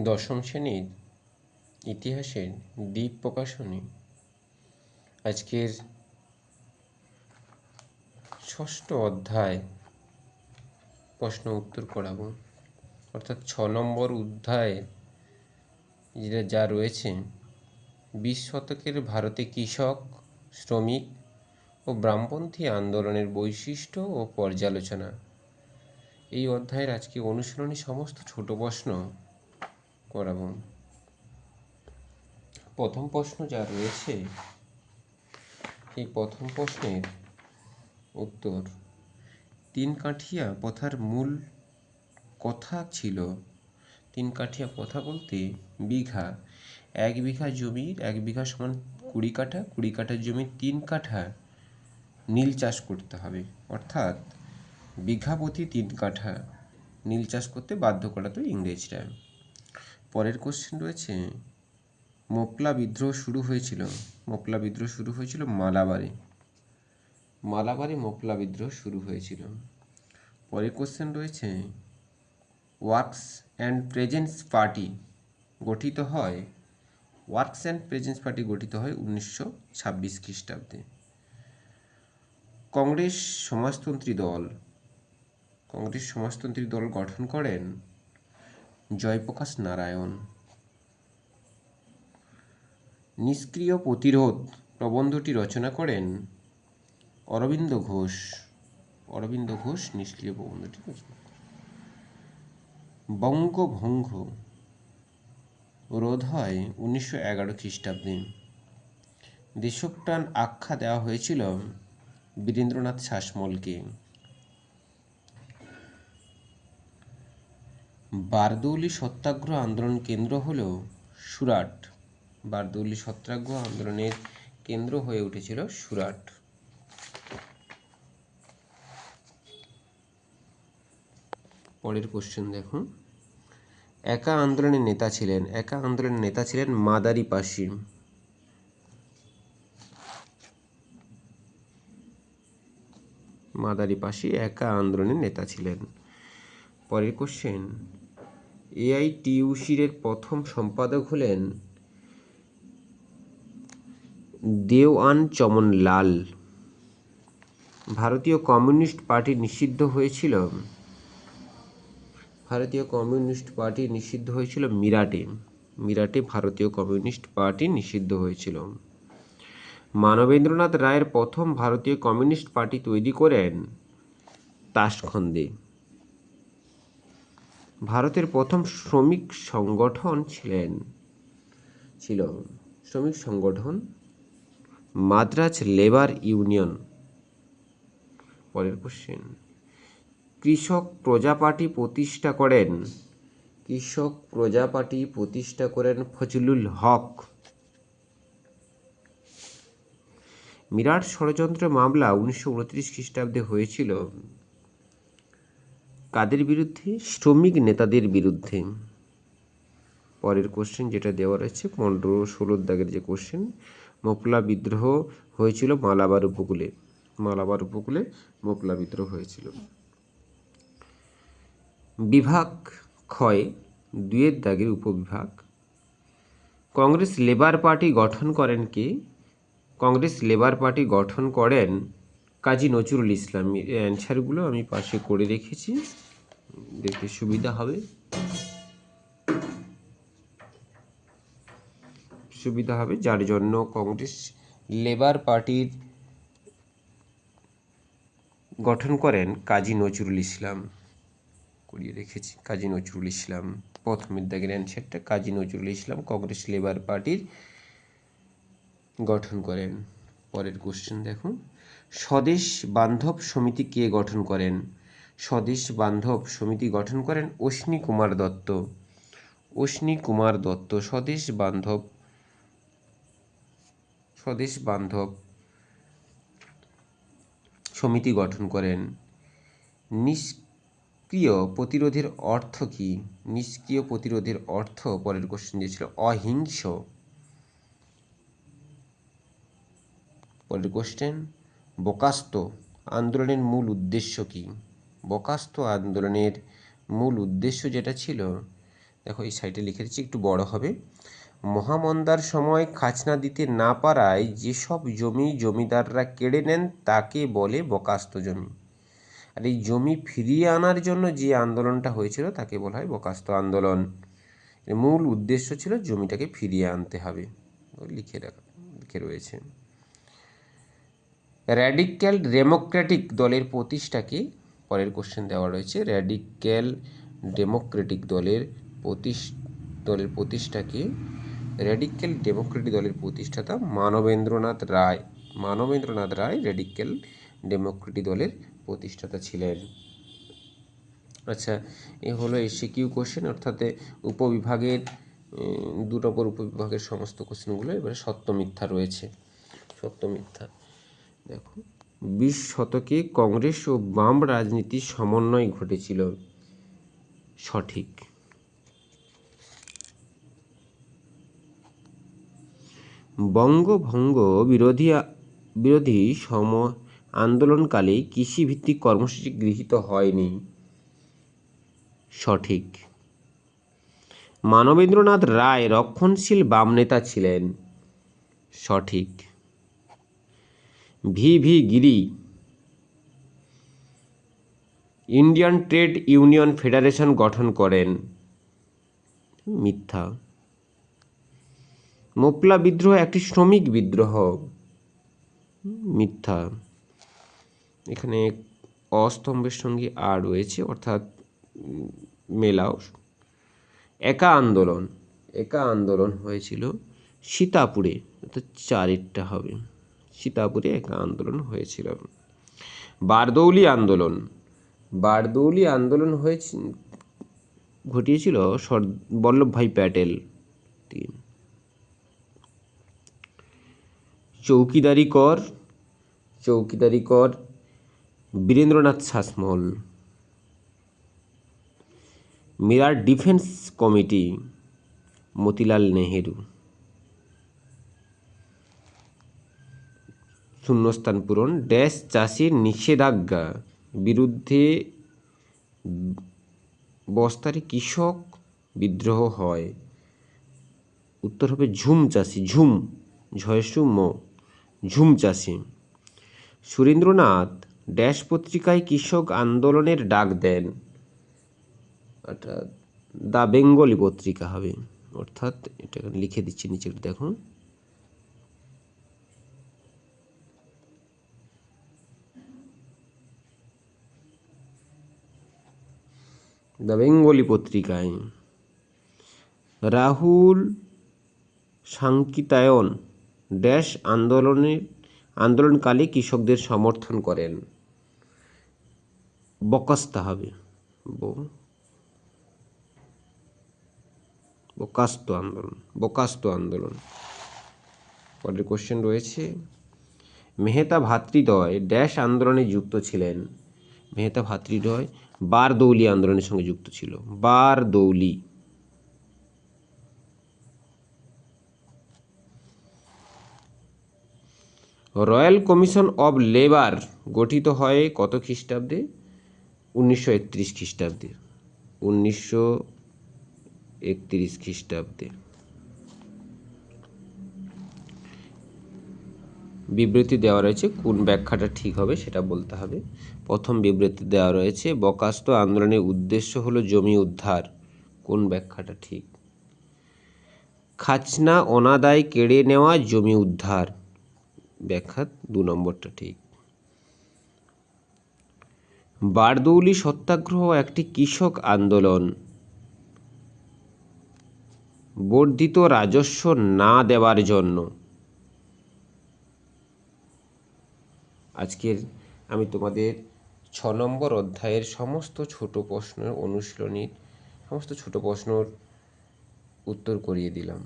দশম শ্রেণির ইতিহাসের দ্বীপ প্রকাশনী। আজকের ষষ্ঠ অধ্যায় প্রশ্ন উত্তর করাবো। অর্থাৎ ছ নম্বর অধ্যায়ে যেটা যা রয়েছে, বিশ শতকের ভারতে কৃষক, শ্রমিক ও ব্রাহ্মপন্থী আন্দোলনের বৈশিষ্ট্য ও পর্যালোচনা। এই অধ্যায়ের আজকে অনুশীলনী সমস্ত ছোট প্রশ্ন করাবো। প্রথম প্রশ্ন যা রয়েছে, এই প্রথম প্রশ্নের উত্তর, তিন কাঠিয়া কথার মূল কথা ছিল। তিন কাঠিয়া কথা বলতে বিঘা। এক বিঘা জমির এক বিঘা সমান কুড়ি কাঠা। কুড়ি কাঠার জমির তিন কাঠা নীল চাষ করতে হবে। অর্থাৎ বিঘা প্রতি তিন কাঠা নীল চাষ করতে বাধ্য করাতো ইংরেজরা। পরের কোশ্চেন রয়েছে মোপলা বিদ্রোহ শুরু হয়েছিল মোপলা বিদ্রোহ শুরু হয়েছিল মালাবারে মালাবারে মোপলা বিদ্রোহ শুরু হয়েছিল। পরের কোশ্চেন রয়েছে ওয়ার্কস অ্যান্ড প্রেজেন্স পার্টি গঠিত হয় ওয়ার্কস অ্যান্ড প্রেজেন্স পার্টি গঠিত হয় উনিশশো ছাব্বিশ খ্রিস্টাব্দে। কংগ্রেস সমাজতন্ত্রী দল, কংগ্রেস সমাজতন্ত্রী দল গঠন করেন জয়প্রকাশ নারায়ণ। নিষ্ক্রিয় প্রতিরোধ প্রবন্ধটি রচনা করেন অরবিন্দ ঘোষ। অরবিন্দ ঘোষ নিষ্ক্রিয় প্রবন্ধটি রচনা বঙ্গভঙ্গ রোধ হয় উনিশশো এগারো খ্রিস্টাব্দে। দেশপ্রাণ আখ্যা দেওয়া হয়েছিল বীরেন্দ্রনাথ শাসমলকে। বারদৌলি সত্যাগ্রহ আন্দোলন কেন্দ্র হল সুরাট বারদৌলি সত্যাগ্রহ আন্দোলনের কেন্দ্র হয়ে উঠেছিল সুরাট। পরের কোশ্চেন দেখুন। একা আন্দোলনের নেতা ছিলেন, একা আন্দোলনের নেতা ছিলেন মাদারি পাশি। মাদারি পাশি একা আন্দোলনের নেতা ছিলেন। পরের কোশ্চেন এআইটিউসির প্রথম সম্পাদক হলেন দেওয়ান চমন লাল। ভারতীয় কমিউনিস্ট পার্টি নিষিদ্ধ হয়েছিল। ভারতীয় কমিউনিস্ট পার্টি নিষিদ্ধ হয়েছিল মিরাটে। মিরাটে ভারতীয় কমিউনিস্ট পার্টি নিষিদ্ধ হয়েছিল। মানবেন্দ্রনাথ রায়ের প্রথম ভারতীয় কমিউনিস্ট পার্টি তৈরি করেন তাসখন্দে। ভারতের প্রথম শ্রমিক সংগঠন ছিলেন, ছিল শ্রমিক সংগঠন মাদ্রাজ লেবার ইউনিয়ন। পরের কোশ্চেন কৃষক প্রজা পার্টি প্রতিষ্ঠা করেন, কৃষক প্রজা পার্টি প্রতিষ্ঠা করেন ফজলুল হক। মিরাট ষড়যন্ত্র মামলা উনিশশো উনত্রিশ খ্রিস্টাব্দে হয়েছিল। কাদের বিরুদ্ধে? শ্রমিক নেতাদের বিরুদ্ধে। পরের কোশ্চেন যেটা দেওয়া রয়েছে, পনেরো ষোলোর দাগের যে কোশ্চেন মোপলা বিদ্রোহ হয়েছিল মালাবার উপকূলে। মালাবার উপকূলে মোপলা বিদ্রোহ হয়েছিল। বিভাগ ক্ষয় দুয়ের দাগের উপবিভাগ। কংগ্রেস লেবার পার্টি গঠন করেন কে? কংগ্রেস লেবার পার্টি গঠন করেন কাজী নজরুল ইসলাম অ্যান্সারগুলো আমি পাশে করে রেখেছি। দেখতে সুবিধা হবে। সুবিধা হবে যার জন্য কংগ্রেস লেবার পার্টির গঠন করেন কাজী নজরুল ইসলাম। করিয়ে রেখেছি। কাজী নজরুল ইসলাম প্রথমের দাগের অ্যান্সারটা কাজী নজরুল ইসলাম কংগ্রেস লেবার পার্টির গঠন করেন। পরের কোশ্চেন দেখুন। স্বদেশ বান্ধব সমিতি কে গঠন করেন? স্বদেশ বান্ধব সমিতি গঠন করেন অশ্বিনী কুমার দত্ত। অশ্বিনী কুমার দত্ত, স্বদেশ বান্ধব স্বদেশ বান্ধব সমিতি গঠন করেন। নিষ্ক্রিয় প্রতিরোধের অর্থ কি? নিষ্ক্রিয় প্রতিরোধের অর্থ পরের কোশ্চেন দিয়েছিল অহিংস। পরের কোশ্চেন বোকাস্ত আন্দোলনের মূল উদ্দেশ্য কি? বকাস্ত আন্দোলনের মূল উদ্দেশ্য যেটা ছিল, দেখো এই সাইটে লিখে দিচ্ছি, একটু বড় হবে। মহামন্দার সময় খাজনা দিতে না পারায় যেসব জমি জমিদাররা কেড়ে নেন, তাকে বলে বকাস্ত জমি। আর এই জমি ফিরিয়ে আনার জন্য যে আন্দোলনটা হয়েছিল, তাকে বলা হয় বকাস্ত আন্দোলন। এর মূল উদ্দেশ্য ছিল জমিটাকে ফিরিয়ে আনতে হবে। লিখে রাখা, লিখে রয়েছে। র্যাডিক্যাল ডেমোক্রেটিক দলের প্রতিষ্ঠাকে পরের কোশ্চেন দেওয়া রয়েছে। র্যাডিক্যাল ডেমোক্রেটিক দলের প্রতিষ দলের প্রতিষ্ঠাকে র্যাডিক্যাল ডেমোক্রেটিক দলের প্রতিষ্ঠাতা মানবেন্দ্রনাথ রায় মানবেন্দ্রনাথ রায় র্যাডিক্যাল ডেমোক্রেটিক দলের প্রতিষ্ঠাতা ছিলেন। আচ্ছা এ হলো এসিকিউ কোশ্চেন অর্থাৎ উপবিভাগের উম, দু নম্বর উপবিভাগের সমস্ত কোশ্চেনগুলো এবারে সত্য মিথ্যা রয়েছে। সত্য মিথ্যা। দেখো বিশ শতকে কংগ্রেস ও বাম রাজনীতির সমন্বয় ঘটেছিল। সঠিক। বঙ্গভঙ্গ বিরোধী বিরোধী সম আন্দোলনকালে কৃষিভিত্তিক কর্মসূচি গৃহীত হয়নি। সঠিক। মানবেন্দ্রনাথ রায় রক্ষণশীল বাম নেতা ছিলেন। সঠিক। V V Giri. Indian trade union federation গঠন করেন। মিথ্যা। মোপলা বিদ্রোহ একটি শ্রমিক বিদ্রোহ। মিথ্যা। এখানে অস্তম্ভের সঙ্গে আর রয়েছে, অর্থাৎ মেলাও। একা আন্দোলন একা আন্দোলন হয়েছিল সীতাপুরে, অর্থাৎ চারেরটা হবে। সীতাপুরে একা আন্দোলন হয়েছিল। বারদৌলি আন্দোলন। বারদৌলি আন্দোলন হয়েছে, ঘটিয়েছিল সর বল্লভভাই প্যাটেল তিন চৌকিদারি কর চৌকিদারি কর, Birendranath Sasmal. Meerut defence committee, Motilal Nehru. শূন্যস্থান পূরণ। ড্যাশ চাষির নিষেধাজ্ঞা। বিরুদ্ধে বস্তারে কৃষক বিদ্রোহ হয়। উত্তর হবে ঝুম চাষি। ঝুম, ঝয়সু, ম। ঝুম চাষি। সুরেন্দ্রনাথ ড্যাশ পত্রিকায় কৃষক আন্দোলনের ডাক দেন। অর্থাৎ দ্য বেঙ্গলি পত্রিকা হবে। অর্থাৎ এটা লিখে দিচ্ছি নিচে দেখুন। দ্য বেঙ্গলি পত্রিকায় রাহুল সাংকিতায়ন ড্যাশ আন্দোলনের আন্দোলনকালে কৃষকদের সমর্থন করেন। বকাস্তা হবে। বকাস্ত আন্দোলন বকাস্ত আন্দোলন। পরের কোশ্চেন রয়েছে, মেহতা ভাতৃদ্বয় ড্যাশ আন্দোলনে যুক্ত ছিলেন। মেহতা ভাতৃদ্বয় বারদৌলি আন্দোলনের সঙ্গে যুক্ত ছিল। Bardoli. Royal commission of labour গঠিত হয় কত খ্রিস্টাব্দে? উনিশশো একত্রিশ খ্রিস্টাব্দে। উনিশশো একত্রিশ খ্রিস্টাব্দে। বিবৃতি দেওয়া রয়েছে, কোন ব্যাখ্যাটা ঠিক হবে সেটা বলতে হবে। প্রথম বিবৃতি দেওয়া রয়েছে, বকাস্ত আন্দোলনের উদ্দেশ্য হলো জমি উদ্ধার, কোন ব্যাখ্যাটা ঠিক? খাজনা অনাদায় কেড়ে নেওয়া, জমি উদ্ধার, ব্যাখ্যা দু নম্বরটা ঠিক। বারদৌলি সত্যাগ্রহ একটি কৃষক আন্দোলন, বর্ধিত রাজস্ব না দেওয়ার জন্য। আজকের আমি তোমাদের ছ নম্বর অধ্যায়ের সমস্ত ছোট প্রশ্নের অনুশীলনীর, সমস্ত ছোট প্রশ্নর উত্তর করিয়ে দিলাম।